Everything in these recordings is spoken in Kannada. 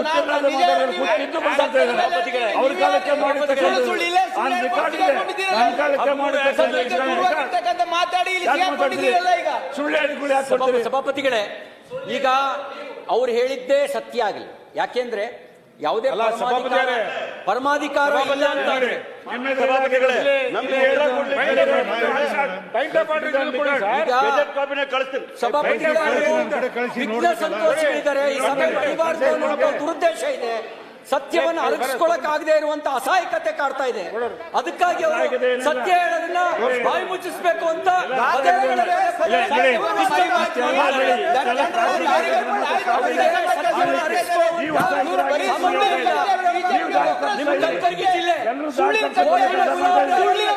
ಹುಟ್ಟಿದ್ದು ಇದ್ದಾರೆ. ಅವ್ರ ಕಾಲಕ್ಕೆ ಸಭಾಪತಿಗಳೇ ಈಗ ಅವ್ರು ಹೇಳಿದ್ದೇ ಸತ್ಯ ಆಗಲಿ. ಯಾಕೆಂದ್ರೆ ಯಾವುದೇ ಅಲ್ಲ, ಪರಮಾಧಿಕಾರ- ಇಲ್ಲ ಅಂತ ಅಂದ್ರೆ ವಿಘ್ನ ಸಂತೋಷಗಳಿದ್ದಾರೆ ಈ ಸಭೆ ಅನ್ನೋ ದುರುದ್ದೇಶ ಇದೆ ಸತ್ಯವನ್ನು ಅರಗಿಸ್ಕೊಳಕ್ ಆಗದೆ ಇರುವಂತ ಅಸಹಾಯಕತೆ ಕಾಡ್ತಾ ಇದೆ. ಅದಕ್ಕಾಗಿ ಅವರು ಸತ್ಯ ಹೇಳೋದನ್ನ ಬಾಯಿ ಮುಚ್ಚಿಸ್ಬೇಕು ಅಂತ ಸತ್ಯವನ್ನು ನಿಮ್ಮ ಕಲಬುರಗಿ ಜಿಲ್ಲೆ. ಸುಳ್ಳಿನ. ಸುಳ್ಳಿನ.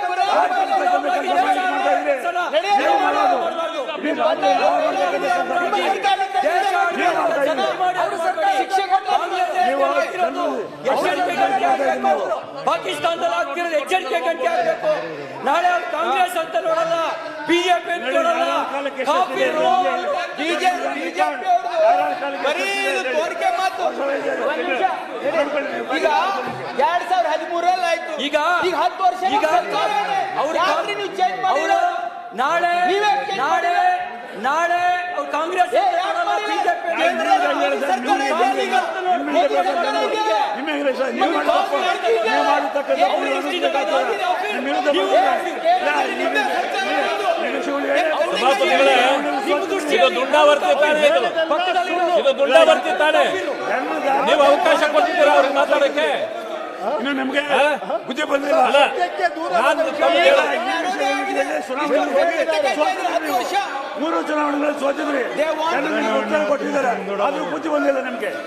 ನೀವು ಪಾಕಿಸ್ತಾನದಲ್ಲಿ ಆಗ್ತಿರೋದು ಎಚ್ಚರಿಕೆ ಗಂಟೆ ಆಗಬೇಕು. ನಾಳೆ ಅವ್ರು ಕಾಂಗ್ರೆಸ್ ಅಂತ ನೋಡಲ್ಲ ಬಿಜೆಪಿ ಅಂತ ನೋಡಲ್ಲ. ಬಿಜೆಪಿ ಬರೀ ತೋರಿಕೆ ಮಾತು. ಈಗ ಈಗ ಈಗ ಹತ್ತು ವರ್ಷ ಈಗ ಅವ್ರ ನೀವು ಚೇಂಜ್ ಮಾಡಿ ನಾಳೆ ನಾಳೆ ನಾಳೆ ಅವ್ರು ಕಾಂಗ್ರೆಸ್ ಇದು ದುಂಡಾವರ್ತಿ ತಾನೇ ಇದು ಇದು ದುಂಡಾವರ್ತಿ ತಾನೇ ನೀವು ಅವಕಾಶ ಕೊಟ್ಟಿದ್ದೀರಾ ಅವ್ರಿಗೆ ಮಾತಾಡಕ್ಕೆ ಇನ್ನು ನಿಮ್ಗೆ ಬುದ್ಧಿ ಬಂದಿಲ್ಲ. ನಾನು ನೀವು. ಮೂರು ಚುನಾವಣೆಗಳಲ್ಲಿ ಸೋತಿದ್ರಿ. ಕೊಟ್ಟಿದ್ದಾರೆ. ಅದು ಬುದ್ಧಿ ಬಂದಿಲ್ಲ ನಿಮ್ಗೆ.